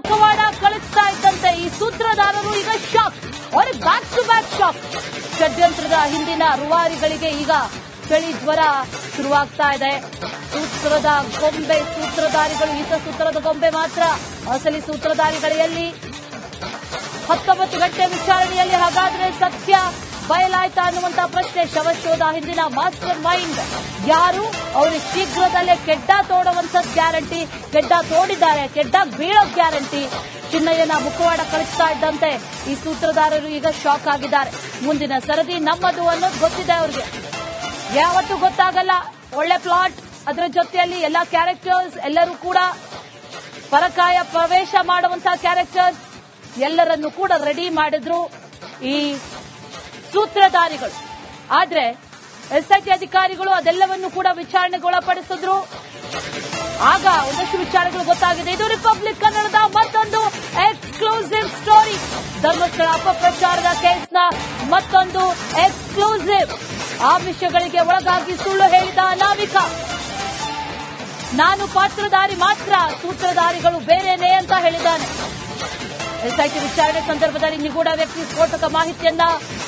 ಮುಖವಾಡ ಕಳಿಸ್ತಾ ಇದ್ದಂತೆ ಈ ಸೂತ್ರಧಾರರು ಈಗ ಶಾಕ್ ಅವ್ರಿಗೆ ಬ್ಯಾಕ್ ಟು ಬ್ಯಾಕ್ ಶಾಕ್ ಷಡ್ಯಂತ್ರದ ಹಿಂದಿನ ರುವಾರಿಗಳಿಗೆ ಈಗ ಚಳಿ ಜ್ವರ ಶುರುವಾಗ್ತಾ ಇದೆ. ಸೂತ್ರದ ಗೊಂಬೆ, ಸೂತ್ರಧಾರಿಗಳು ಈತ ಸೂತ್ರದ ಗೊಂಬೆ ಮಾತ್ರ. ಅಸಲಿ ಸೂತ್ರಧಾರಿಗಳಲ್ಲಿ? ಹತ್ತೊಂಬತ್ತು ಗಂಟೆ ವಿಚಾರಣೆಯಲ್ಲಿ ಹಾಗಾದ್ರೆ ಸತ್ಯ. ಬಯಲಾಯ್ತಾ ಅನ್ನುವಂತಹ ಪ್ರಶ್ನೆ ಶವಶೋಧ ಹಿಂದಿನ ಮಾಸ್ಟರ್ ಮೈಂಡ್ ಯಾರು? ಅವರು ಶೀಘ್ರದಲ್ಲೇ ಕೆಡ್ಡ ತೋಡುವಂತದ್ ಗ್ಯಾರಂಟಿ, ಕೆಡ್ಡ ತೋಡಿದ್ದಾರೆ, ಕೆಡ್ಡ ಬೀಳೋ ಗ್ಯಾರಂಟಿ. ಚಿನ್ನಯ್ಯನ ಮುಖವಾಡ ಕಳಿಸ್ತಾ ಇದ್ದಂತೆ ಈ ಸೂತ್ರಧಾರರು ಈಗ ಶಾಕ್ ಆಗಿದ್ದಾರೆ. ಮುಂದಿನ ಸರದಿ ನಮ್ಮದು ಅನ್ನೋದು ಗೊತ್ತಿದೆ ಅವರಿಗೆ. ಯಾವತ್ತೂ ಗೊತ್ತಾಗಲ್ಲ. ಒಳ್ಳೆ ಪ್ಲಾಟ್ ಅದರ ಜೊತೆಯಲ್ಲಿ ಎಲ್ಲಾ ಕ್ಯಾರೆಕ್ಟರ್ಸ್ ಎಲ್ಲರೂ ಕೂಡ ಪರಕಾಯ ಪ್ರವೇಶ ಮಾಡುವಂತಹ ಕ್ಯಾರೆಕ್ಟರ್ಸ್ ಎಲ್ಲರನ್ನು ಕೂಡ ರೆಡಿ ಮಾಡಿದ್ರು. ಈ ಸೂತ್ರಧಾರಿಗಳು. ಆದ್ರೆ ಎಸ್ಐಟಿ ಅಧಿಕಾರಿಗಳು ಅದೆಲ್ಲವನ್ನು ಕೂಡ ವಿಚಾರಣೆಗೊಳಪಡಿಸಿದ್ರು. ಆಗ ಒಂದಷ್ಟು ವಿಚಾರಗಳು ಗೊತ್ತಾಗಿದೆ. ಇದು ರಿಪಬ್ಲಿಕ್ ಕನ್ನಡದ ಮತ್ತೊಂದು ಎಕ್ಸ್ಕ್ಲೂಸಿವ್ ಸ್ಟೋರಿ ಧರ್ಮಸ್ಥಳ ಅಪಪ್ರಚಾರದ ಕೇಸ್ನ ಮತ್ತೊಂದು ಎಕ್ಸ್ಕ್ಲೂಸಿವ್ ಆ ವಿಷಯಗಳಿಗೆ ಒಳಗಾಗಿ ಸುಳ್ಳು ಹೇಳಿದ ನಾವಿಕ. ನಾನು ಪಾತ್ರಧಾರಿ ಮಾತ್ರ, ಸೂತ್ರಧಾರಿಗಳು ಬೇರೆನೇ ಅಂತ ಹೇಳಿದ್ದಾನೆ. ಎಸ್ಐಟಿ ವಿಚಾರಣೆ ಸಂದರ್ಭದಲ್ಲಿ ನಿಗೂಢ ವ್ಯಕ್ತಿ ಸ್ಫೋಟಕ ಮಾಹಿತಿಯನ್ನ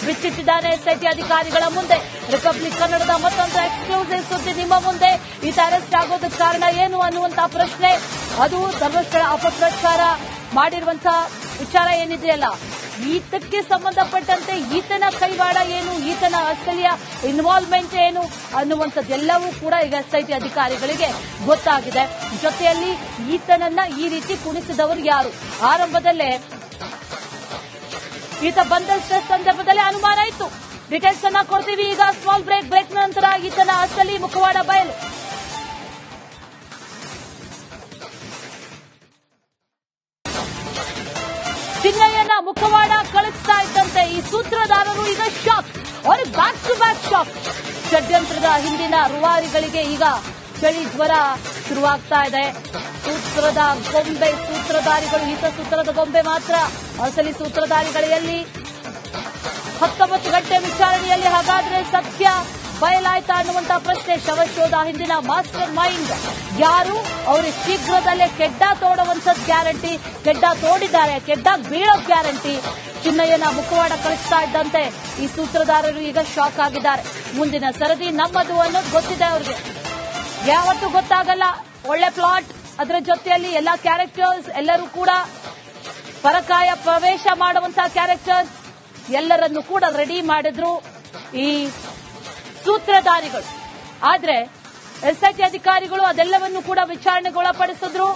ಬಿಚ್ಚಿಟ್ಟಿದ್ದಾನೆ. ಎಸ್ಐಟಿ ಅಧಿಕಾರಿಗಳ ಮುಂದೆ ರಿಪಬ್ಲಿಕ್ ಕನ್ನಡದ ಮತ್ತೊಂದು ಎಕ್ಸ್ಕ್ಲೂಸಿವ್ ಸುದ್ದಿ ನಿಮ್ಮ ಮುಂದೆ. ಈತ ಅರೆಸ್ಟ್ ಆಗೋದಕ್ಕೆ ಕಾರಣ ಏನು ಅನ್ನುವಂತಹ ಪ್ರಶ್ನೆ. ಅದು ಧರ್ಮಸ್ಥಳ ಅಪಪ್ರಚಾರ ಮಾಡಿರುವಂತಹ ವಿಚಾರ ಏನಿದೆಯಲ್ಲ? ಈತಕ್ಕೆ ಸಂಬಂಧಪಟ್ಟಂತೆ ಈತನ ಕೈವಾಡ ಏನು, ಈತನ ಅಸಲಿಯ ಇನ್ವಾಲ್ವ್ಮೆಂಟ್ ಏನು ಅನ್ನುವಂಥದ್ದೆಲ್ಲವೂ ಕೂಡ ಈಗ ಎಸ್ಐಟಿ ಅಧಿಕಾರಿಗಳಿಗೆ ಗೊತ್ತಾಗಿದೆ. ಜೊತೆಯಲ್ಲಿ ಈತನನ್ನ ಈ ರೀತಿ ಕುಣಿಸಿದವರು ಯಾರು? ಆರಂಭದಲ್ಲೇ ಈತ ಬಂದ ಸಂದರ್ಭದಲ್ಲಿ ಅನುಮಾನ ಇತ್ತು. ಡಿಟೇಲ್ಸ್ ಅನ್ನ ಕೊಡ್ತೀವಿ. ಈಗ ಸ್ಮಾಲ್ ಬ್ರೇಕ್ ಬ್ರೇಕ್ ನಂತರ ಈತನ ಅಸಲಿ ಮುಖವಾಡ ಬಯಲು ಚಿನ್ನಯ್ಯನ ಮುಖವಾಡ ಕಳಿಸ್ತಾ ಇದ್ದಂತೆ ಈ ಸೂತ್ರಧಾರರು ಈಗ ಶಾಕ್ ಅವ್ರಿಗೆ ಬ್ಯಾಕ್ ಟು ಬ್ಯಾಕ್ ಶಾಕ್ ಷಡ್ಯಂತ್ರದ ಹಿಂದಿನ ರುವಾರಿಗಳಿಗೆ ಈಗ ಚಳಿ ಜ್ವರ ಶುರುವಾಗ್ತಾ ಇದೆ. ಸೂತ್ರದ ಗೊಂಬೆ, ಸೂತ್ರಧಾರಿಗಳು ಈತ ಸೂತ್ರದ ಗೊಂಬೆ ಮಾತ್ರ. ಅಸಲಿ ಸೂತ್ರಧಾರಿಗಳಲ್ಲಿ? ಹತ್ತೊಂಬತ್ತು ಗಂಟೆ ವಿಚಾರಣೆಯಲ್ಲಿ ಹಾಗಾದ್ರೆ ಸತ್ಯ. ಬಯಲಾಯ್ತಾ ಅನ್ನುವಂತಹ ಪ್ರಶ್ನೆ ಶವಶೋಧ ಹಿಂದಿನ ಮಾಸ್ಟರ್ ಮೈಂಡ್ ಯಾರು? ಅವರು ಶೀಘ್ರದಲ್ಲೇ ಕೆಡ್ಡ ತೋಡುವಂತದ್ ಗ್ಯಾರಂಟಿ, ಕೆಡ್ಡ ತೋಡಿದ್ದಾರೆ, ಕೆಡ್ಡ ಬೀಳೋ ಗ್ಯಾರಂಟಿ. ಚಿನ್ನಯ್ಯನ ಮುಖವಾಡ ಕಳಿಸ್ತಾ ಇದ್ದಂತೆ ಈ ಸೂತ್ರಧಾರರು ಈಗ ಶಾಕ್ ಆಗಿದ್ದಾರೆ. ಮುಂದಿನ ಸರದಿ ನಮ್ಮದು ಅನ್ನೋದು ಗೊತ್ತಿದೆ ಅವರಿಗೆ. ಯಾವತ್ತೂ ಗೊತ್ತಾಗಲ್ಲ. ಒಳ್ಳೆ ಪ್ಲಾಟ್ ಅದರ ಜೊತೆಯಲ್ಲಿ ಎಲ್ಲಾ ಕ್ಯಾರೆಕ್ಟರ್ಸ್ ಎಲ್ಲರೂ ಕೂಡ ಪರಕಾಯ ಪ್ರವೇಶ ಮಾಡುವಂತಹ ಕ್ಯಾರೆಕ್ಟರ್ಸ್ ಎಲ್ಲರನ್ನು ಕೂಡ ರೆಡಿ ಮಾಡಿದ್ರು. ಈ ಸೂತ್ರಧಾರಿಗಳು. ಆದ್ರೆ ಎಸ್ಐಟಿ ಅಧಿಕಾರಿಗಳು ಅದೆಲ್ಲವನ್ನು ಕೂಡ ವಿಚಾರಣೆಗೊಳಪಡಿಸಿದ್ರು.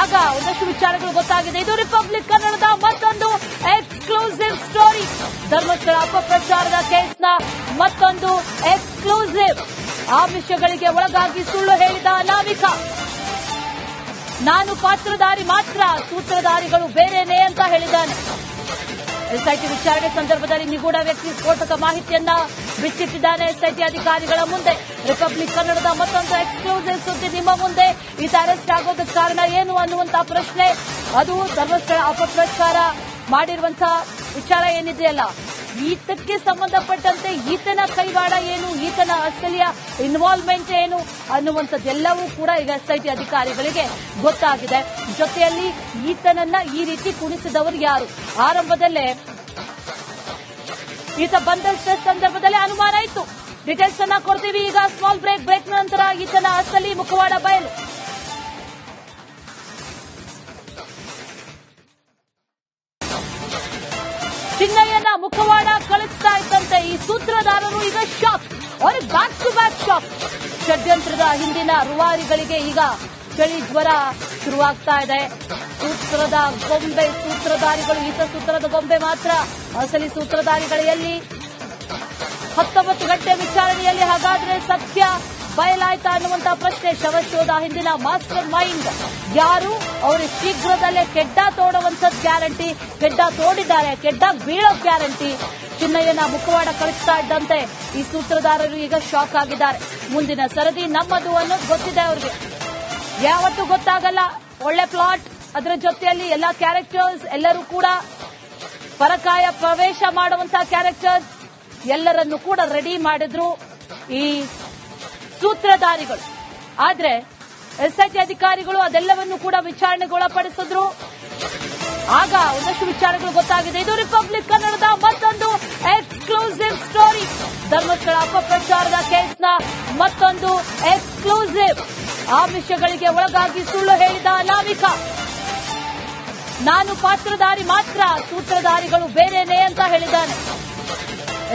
ಆಗ ಒಂದಷ್ಟು ವಿಚಾರಗಳು ಗೊತ್ತಾಗಿದೆ. ಇದು ರಿಪಬ್ಲಿಕ್ ಕನ್ನಡದ ಮತ್ತೊಂದು ಎಕ್ಸ್ಕ್ಲೂಸಿವ್ ಸ್ಟೋರಿ ಧರ್ಮಸ್ಥಳ ಅಪಪ್ರಚಾರದ ಕೇಸ್ನ ಮತ್ತೊಂದು ಎಕ್ಸ್ಕ್ಲೂಸಿವ್ ಆ ವಿಷಯಗಳಿಗೆ ಒಳಗಾಗಿ ಸುಳ್ಳು ಹೇಳಿದ ಅನಾಮಿಕ ನಾನು ಪಾತ್ರಧಾರಿ ಮಾತ್ರ, ಸೂತ್ರಧಾರಿಗಳು ಬೇರೆನೇ ಅಂತ ಹೇಳಿದ್ದಾನೆ. ಎಸ್ಐಟಿ ವಿಚಾರಣೆ ಸಂದರ್ಭದಲ್ಲಿ ನಿಗೂಢ ವ್ಯಕ್ತಿ ಸ್ಫೋಟಕ ಮಾಹಿತಿಯನ್ನ ಬಿಚ್ಚಿಟ್ಟಿದ್ದಾನೆ. ಎಸ್ಐಟಿ ಅಧಿಕಾರಿಗಳ ಮುಂದೆ ರಿಪಬ್ಲಿಕ್ ಕನ್ನಡದ ಮತ್ತೊಂದು ಎಕ್ಸ್ಕ್ಲೂಸಿವ್ ಸುದ್ದಿ ನಿಮ್ಮ ಮುಂದೆ. ಈತ ಅರೆಸ್ಟ್ ಆಗೋದಕ್ಕೆ ಕಾರಣ ಏನು ಅನ್ನುವಂತಹ ಪ್ರಶ್ನೆ. ಅದು ಧರ್ಮಸ್ಥಳ ಅಪಪ್ರಚಾರ ಮಾಡಿರುವಂತಹ ವಿಚಾರ ಏನಿದೆಯಲ್ಲ? ಈತಕ್ಕೆ ಸಂಬಂಧಪಟ್ಟಂತೆ ಈತನ ಕೈವಾಡ ಏನು, ಈತನ ಅಸಲಿಯ ಇನ್ವಾಲ್ವ್ಮೆಂಟ್ ಏನು ಅನ್ನುವಂಥದ್ದೆಲ್ಲವೂ ಕೂಡ ಈಗ ಎಸ್ಐಟಿ ಅಧಿಕಾರಿಗಳಿಗೆ ಗೊತ್ತಾಗಿದೆ. ಜೊತೆಯಲ್ಲಿ ಈತನನ್ನ ಈ ರೀತಿ ಕುಣಿಸಿದವರು ಯಾರು? ಆರಂಭದಲ್ಲೇ ಈತ ಬಂದ ಸಂದರ್ಭದಲ್ಲಿ ಅನುಮಾನ ಇತ್ತು. ಡೀಟೇಲ್ಸ್ ಅನ್ನ ಕೊಡ್ತೀವಿ. ಈಗ ಸ್ಮಾಲ್ ಬ್ರೇಕ್ ಬ್ರೇಕ್ ನಂತರ ಈತನ ಅಸಲಿ ಮುಖವಾಡ ಬಯಲು. ಚಿನ್ನಯ್ಯನ ಮುಖವಾಡ ಕಳಿಸ್ತಾ ಇದ್ದಂತೆ ಈ ಸೂತ್ರಧಾರರು ಈಗ ಶಾಕ್ ಅವ್ರಿಗೆ ಬ್ಯಾಕ್ ಟು ಬ್ಯಾಕ್ ಶಾಕ್ ಷಡ್ಯಂತ್ರದ ಹಿಂದಿನ ರುವಾರಿಗಳಿಗೆ ಈಗ ಚಳಿ ಜ್ವರ ಶುರುವಾಗ್ತಾ ಇದೆ. ಸೂತ್ರದ ಗೊಂಬೆ, ಸೂತ್ರಧಾರಿಗಳು ಈತ ಸೂತ್ರದ ಗೊಂಬೆ ಮಾತ್ರ. ಅಸಲಿ ಸೂತ್ರಧಾರಿಗಳಲ್ಲಿ ಹತ್ತೊಂಬತ್ತು ಗಂಟೆ ವಿಚಾರಣೆಯಲ್ಲಿ ಹಾಗಾದ್ರೆ ಸತ್ಯ. ಬಯಲಾಯ್ತಾ ಅನ್ನುವಂತಹ ಪ್ರಶ್ನೆ ಶವಶೋಧ ಹಿಂದಿನ ಮಾಸ್ಟರ್ ಮೈಂಡ್ ಯಾರು? ಅವರು ಶೀಘ್ರದಲ್ಲೇ ಕೆಡ್ಡ ತೋಡುವಂತದ್ ಗ್ಯಾರಂಟಿ, ಕೆಡ್ಡ ತೋಡಿದ್ದಾರೆ, ಕೆಡ್ಡ ಬೀಳೋ ಗ್ಯಾರಂಟಿ. ಚಿನ್ನಯ್ಯನ ಮುಖವಾಡ ಕಳಿಸ್ತಾ ಇದ್ದಂತೆ ಈ ಸೂತ್ರಧಾರರು ಈಗ ಶಾಕ್ ಆಗಿದ್ದಾರೆ. ಮುಂದಿನ ಸರದಿ ನಮ್ಮದು ಅನ್ನೋದು ಗೊತ್ತಿದೆ ಅವರಿಗೆ. ಯಾವತ್ತೂ ಗೊತ್ತಾಗಲ್ಲ. ಒಳ್ಳೆ ಪ್ಲಾಟ್ ಅದರ ಜೊತೆಯಲ್ಲಿ ಎಲ್ಲಾ ಕ್ಯಾರೆಕ್ಟರ್ಸ್ ಎಲ್ಲರೂ ಕೂಡ ಪರಕಾಯ ಪ್ರವೇಶ ಮಾಡುವಂತಹ ಕ್ಯಾರೆಕ್ಟರ್ಸ್ ಎಲ್ಲರನ್ನು ಕೂಡ ರೆಡಿ ಮಾಡಿದ್ರು. ಈ ಸೂತ್ರಧಾರಿಗಳು. ಆದ್ರೆ ಎಸ್ಐಟಿ ಅಧಿಕಾರಿಗಳು ಅದೆಲ್ಲವನ್ನು ಕೂಡ ವಿಚಾರಣೆಗೊಳಪಡಿಸಿದ್ರು. ಆಗ ಒಂದಷ್ಟು ವಿಚಾರಗಳು ಗೊತ್ತಾಗಿದೆ. ಇದು ರಿಪಬ್ಲಿಕ್ ಕನ್ನಡದ ಮತ್ತೊಂದು ಎಕ್ಸ್ಕ್ಲೂಸಿವ್ ಸ್ಟೋರಿ ಧರ್ಮಸ್ಥಳ ಅಪಪ್ರಚಾರದ ಕೇಸ್ನ ಮತ್ತೊಂದು ಎಕ್ಸ್ಕ್ಲೂಸಿವ್ ಆಮಿಷಗಳಿಗೆ ಒಳಗಾಗಿ ಸುಳ್ಳು ಹೇಳಿದ ಅನಾಮಿಕ ನಾನು ಪಾತ್ರಧಾರಿ ಮಾತ್ರ, ಸೂತ್ರಧಾರಿಗಳು ಬೇರೆನೇ ಅಂತ ಹೇಳಿದ್ದಾನೆ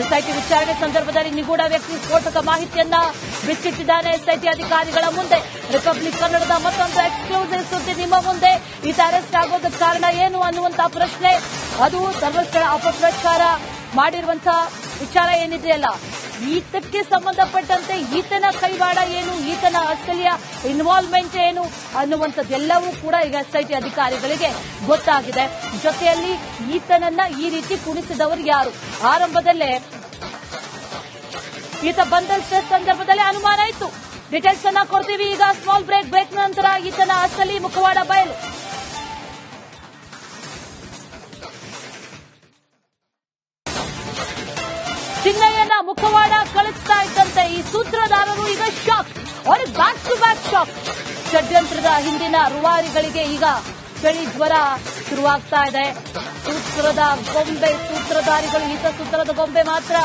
ಎಸ್ಐಟಿ ವಿಚಾರಣೆ ಸಂದರ್ಭದಲ್ಲಿ ನಿಗೂಢ ವ್ಯಕ್ತಿ ಸ್ಫೋಟಕ ಮಾಹಿತಿಯನ್ನ ಬಿಚ್ಚಿಟ್ಟಿದ್ದಾನೆ ಎಸ್ಐಟಿ ಅಧಿಕಾರಿಗಳ ಮುಂದೆ ರಿಪಬ್ಲಿಕ್ ಕನ್ನಡದ ಮತ್ತೊಂದು ಎಕ್ಸ್ಕ್ಲೂಸಿವ್ ಸುದ್ದಿ ನಿಮ್ಮ ಮುಂದೆ. ಈತ ಅರೆಸ್ಟ್ ಆಗೋದಕ್ಕೆ ಕಾರಣ ಏನು ಅನ್ನುವಂತಹ ಪ್ರಶ್ನೆ. ಅದು ಧರ್ಮಸ್ಥಳ ಅಪಪ್ರಚಾರ ಮಾಡಿರುವಂತಹ ವಿಚಾರ ಏನಿದೆಯಲ್ಲ? ಈತಕ್ಕೆ ಸಂಬಂಧಪಟ್ಟಂತೆ ಈತನ ಕೈವಾಡ ಏನು, ಈತನ ಅಸಲಿಯ ಇನ್ವಾಲ್ವ್ಮೆಂಟ್ ಏನು ಅನ್ನುವಂಥದ್ದೆಲ್ಲವೂ ಕೂಡ ಈಗ ಎಸ್ಐಟಿ ಅಧಿಕಾರಿಗಳಿಗೆ ಗೊತ್ತಾಗಿದೆ. ಜೊತೆಯಲ್ಲಿ ಈತನನ್ನ ಈ ರೀತಿ ಕುಣಿಸಿದವರು ಯಾರು? ಆರಂಭದಲ್ಲೇ ಈತ ಬಂದಂತ ಸಂದರ್ಭದಲ್ಲಿ ಅನುಮಾನ ಇತ್ತು. ಡೀಟೇಲ್ಸ್ ಅನ್ನ ಕೊಡ್ತೀವಿ. ಈಗ ಸ್ಮಾಲ್ ಬ್ರೇಕ್ ಬ್ರೇಕ್ ನಂತರ ಈತನ ಅಸಲಿ ಮುಖವಾಡ ಬಯಲು. ಚಿನ್ನಯ್ಯನ ಮುಖವಾಡ ಕಳಿಸ್ತಾ ಇದ್ದಂತೆ ಈ ಸೂತ್ರಧಾರರು ಈಗ ಶಾಕ್ ಅವ್ರಿಗೆ ಬ್ಯಾಕ್ ಟು ಬ್ಯಾಕ್ ಶಾಕ್ ಷಡ್ಯಂತ್ರದ ಹಿಂದಿನ ರುವಾರಿಗಳಿಗೆ ಈಗ ಚಳಿ ಜ್ವರ ಶುರುವಾಗ್ತಾ ಇದೆ. ಸೂತ್ರದ ಗೊಂಬೆ ಸೂತ್ರಧಾರಿಗಳು ಈತ ಸೂತ್ರದ ಗೊಂಬೆ ಮಾತ್ರ.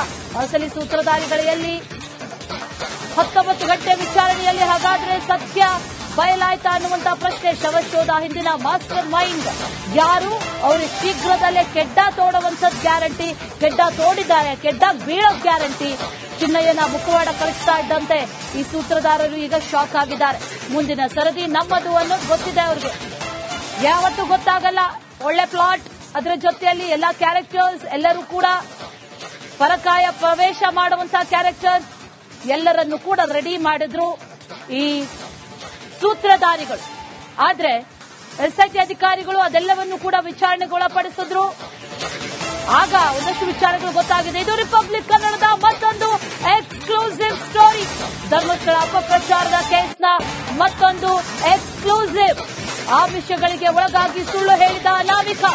ಅಸಲಿ ಸೂತ್ರಧಾರಿಗಳಲ್ಲಿ ಹತ್ತೊಂಬತ್ತು ಗಂಟೆ ವಿಚಾರಣೆಯಲ್ಲಿ ಹಾಗಾದ್ರೆ ಸತ್ಯ ಬಯಲಾಯ್ತಾ ಅನ್ನುವಂತಹ ಪ್ರಶ್ನೆ ಶವಶೋಧ ಹಿಂದಿನ ಮಾಸ್ಟರ್ ಮೈಂಡ್ ಯಾರು? ಅವರು ಶೀಘ್ರದಲ್ಲೇ ಕೆಡ್ಡ ತೋಡುವಂತದ್ ಗ್ಯಾರಂಟಿ, ಕೆಡ್ಡ ತೋಡಿದ್ದಾರೆ, ಕೆಡ್ಡ ಬೀಳೋ ಗ್ಯಾರಂಟಿ. ಚಿನ್ನಯ್ಯನ ಮುಖವಾಡ ಕಳಿಸ್ತಾ ಇದ್ದಂತೆ ಈ ಸೂತ್ರಧಾರರು ಈಗ ಶಾಕ್ ಆಗಿದ್ದಾರೆ. ಮುಂದಿನ ಸರದಿ ನಮ್ಮದು ಅನ್ನೋದು ಗೊತ್ತಿದೆ ಅವ್ರಿಗೆ. ಯಾವತ್ತೂ ಗೊತ್ತಾಗಲ್ಲ. ಒಳ್ಳೆ ಪ್ಲಾಟ್ ಅದರ ಜೊತೆಯಲ್ಲಿ ಎಲ್ಲಾ ಕ್ಯಾರೆಕ್ಟರ್ಸ್ ಎಲ್ಲರೂ ಕೂಡ ಪರಕಾಯ ಪ್ರವೇಶ ಮಾಡುವಂತಹ ಕ್ಯಾರೆಕ್ಟರ್ಸ್ ಎಲ್ಲರನ್ನು ಕೂಡ ರೆಡಿ ಮಾಡಿದ್ರು ಈ ಸೂತ್ರಧಾರಿಗಳು. ಆದ್ರೆ ಎಸ್ಐಟಿ ಅಧಿಕಾರಿಗಳು ಅದೆಲ್ಲವನ್ನು ಕೂಡ ವಿಚಾರಣೆಗೊಳಪಡಿಸಿದ್ರು. ಆಗ ಒಂದಷ್ಟು ವಿಚಾರಗಳು ಗೊತ್ತಾಗಿದೆ. ಇದು ರಿಪಬ್ಲಿಕ್ ಕನ್ನಡದ ಮತ್ತೊಂದು ಎಕ್ಸ್ಕ್ಲೂಸಿವ್ ಸ್ಟೋರಿ ಧರ್ಮಸ್ಥಳ ಅಪಪ್ರಚಾರದ ಕೇಸ್ನ ಮತ್ತೊಂದು ಎಕ್ಸ್ಕ್ಲೂಸಿವ್ ವಿಷಯಗಳಿಗೆ ಒಳಗಾಗಿ ಸುಳ್ಳು ಹೇಳಿದ ಅನಾಮಿಕಾ.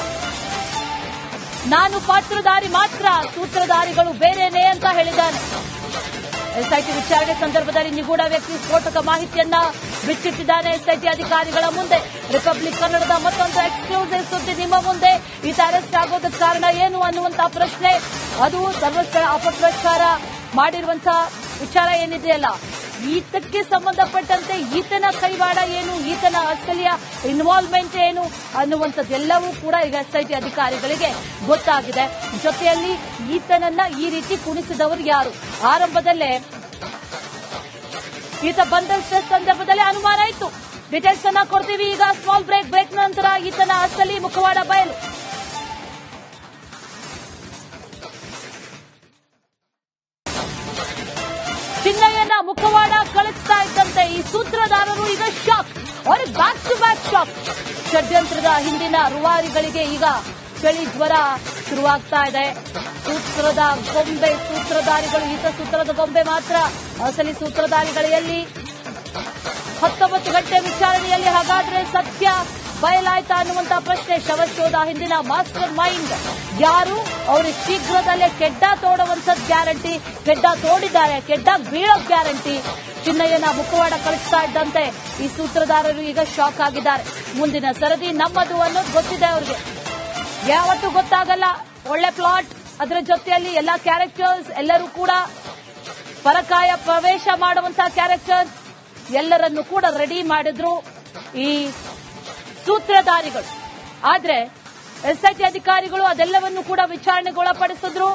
ನಾನು ಪಾತ್ರಧಾರಿ ಮಾತ್ರ, ಸೂತ್ರಧಾರಿಗಳು ಬೇರೆನೇ ಅಂತ ಹೇಳಿದ್ದಾನೆ ಎಸ್ಐಟಿ ವಿಚಾರಣೆ ಸಂದರ್ಭದಲ್ಲಿ ನಿಗೂಢ ವ್ಯಕ್ತಿ ಸ್ಫೋಟಕ ಮಾಹಿತಿಯನ್ನ ಬಿಚ್ಚಿಟ್ಟಿದ್ದಾನೆ. ಎಸ್ಐಟಿ ಅಧಿಕಾರಿಗಳ ಮುಂದೆ ರಿಪಬ್ಲಿಕ್ ಕನ್ನಡದ ಮತ್ತೊಂದು ಎಕ್ಸ್ಕ್ಲೂಸಿವ್ ಸುದ್ದಿ ನಿಮ್ಮ ಮುಂದೆ. ಈತ ಅರೆಸ್ಟ್ ಆಗೋದಕ್ಕೆ ಕಾರಣ ಏನು ಅನ್ನುವಂತಹ ಪ್ರಶ್ನೆ. ಅದು ಧರ್ಮಸ್ಥಳ ಅಪಪ್ರಚಾರ ಮಾಡಿರುವಂತಹ ವಿಚಾರ ಏನಿದೆಯಲ್ಲ? ಈತಕ್ಕೆ ಸಂಬಂಧಪಟ್ಟಂತೆ ಈತನ ಕೈವಾಡ ಏನು? ಈತನ ಅಸಲಿಯ ಇನ್ವಾಲ್ವ್ಮೆಂಟ್ ಏನು ಅನ್ನುವಂಥದ್ದೆಲ್ಲವೂ ಕೂಡ ಈಗ ಎಸ್ಐಟಿ ಅಧಿಕಾರಿಗಳಿಗೆ ಗೊತ್ತಾಗಿದೆ. ಜೊತೆಯಲ್ಲಿ ಈತನನ್ನ ಈ ರೀತಿ ಕುಣಿಸಿದವರು ಯಾರು? ಆರಂಭದಲ್ಲೇ ಈತ ಬಂದ ಸಂದರ್ಭದಲ್ಲಿ ಅನುಮಾನ ಇತ್ತು. ಡಿಟೇಲ್ಸ್ ಅನ್ನ ಕೊಡ್ತೀವಿ, ಈಗ ಸ್ಮಾಲ್ ಬ್ರೇಕ್ ಬ್ರೇಕ್ ನಂತರ ಈತನ ಅಸಲಿ ಮುಖವಾಡ ಬಯಲು. ಚಿನ್ನಯ್ಯನ ಮುಖವಾಡ ಕಳಿಸ್ತಾ ಇದ್ದಂತೆ ಈ ಸೂತ್ರಧಾರರು ಈಗ ಶಾಕ್ ಅವ್ರಿಗೆ ಬ್ಯಾಕ್ ಟು ಬ್ಯಾಕ್ ಶಾಪ್ ಷಡ್ಯಂತ್ರದ ಹಿಂದಿನ ರುವಾರಿಗಳಿಗೆ ಈಗ ಚಳಿ ಜ್ವರ ಶುರುವಾಗ್ತಾ ಇದೆ. ಸೂತ್ರದ ಗೊಂಬೆ, ಸೂತ್ರಧಾರಿಗಳು ಈತ ಸೂತ್ರದ ಗೊಂಬೆ ಮಾತ್ರ. ಅಸಲಿ ಸೂತ್ರಧಾರಿಗಳಲ್ಲಿ ಹತ್ತೊಂಬತ್ತು ಗಂಟೆ ವಿಚಾರಣೆಯಲ್ಲಿ ಹಾಗಾದ್ರೆ ಸತ್ಯ ಬಯಲಾಯ್ತಾ ಅನ್ನುವಂತಹ ಪ್ರಶ್ನೆ ಶವಶೋಧ ಹಿಂದಿನ ಮಾಸ್ಟರ್ ಮೈಂಡ್ ಯಾರು? ಅವರು ಶೀಘ್ರದಲ್ಲೇ ಕೆಡ್ಡ ತೋಡುವಂತದ್ ಗ್ಯಾರಂಟಿ, ಕೆಡ್ಡ ತೋಡಿದ್ದಾರೆ, ಕೆಡ್ಡ ಬೀಳೋ ಗ್ಯಾರಂಟಿ. ಚಿನ್ನಯ್ಯನ ಮುಖವಾಡ ಕಳಿಸ್ತಾ ಇದ್ದಂತೆ ಈ ಸೂತ್ರಧಾರರು ಈಗ ಶಾಕ್ ಆಗಿದ್ದಾರೆ. ಮುಂದಿನ ಸರದಿ ನಮ್ಮದು ಅನ್ನೋದು ಗೊತ್ತಿದೆ ಅವರಿಗೆ. ಯಾವತ್ತೂ ಗೊತ್ತಾಗಲ್ಲ. ಒಳ್ಳೆ ಪ್ಲಾಟ್ ಅದರ ಜೊತೆಯಲ್ಲಿ ಎಲ್ಲಾ ಕ್ಯಾರೆಕ್ಟರ್ಸ್ ಎಲ್ಲರೂ ಕೂಡ ಪರಕಾಯ ಪ್ರವೇಶ ಮಾಡುವಂತಹ ಕ್ಯಾರೆಕ್ಟರ್ಸ್ ಎಲ್ಲರನ್ನು ಕೂಡ ರೆಡಿ ಮಾಡಿದ್ರು. ಈ ಸೂತ್ರಧಾರಿಗಳು. ಆದ್ರೆ ಎಸ್ಐಟಿ ಅಧಿಕಾರಿಗಳು ಅದೆಲ್ಲವನ್ನು ಕೂಡ ವಿಚಾರಣೆಗೊಳಪಡಿಸಿದ್ರು.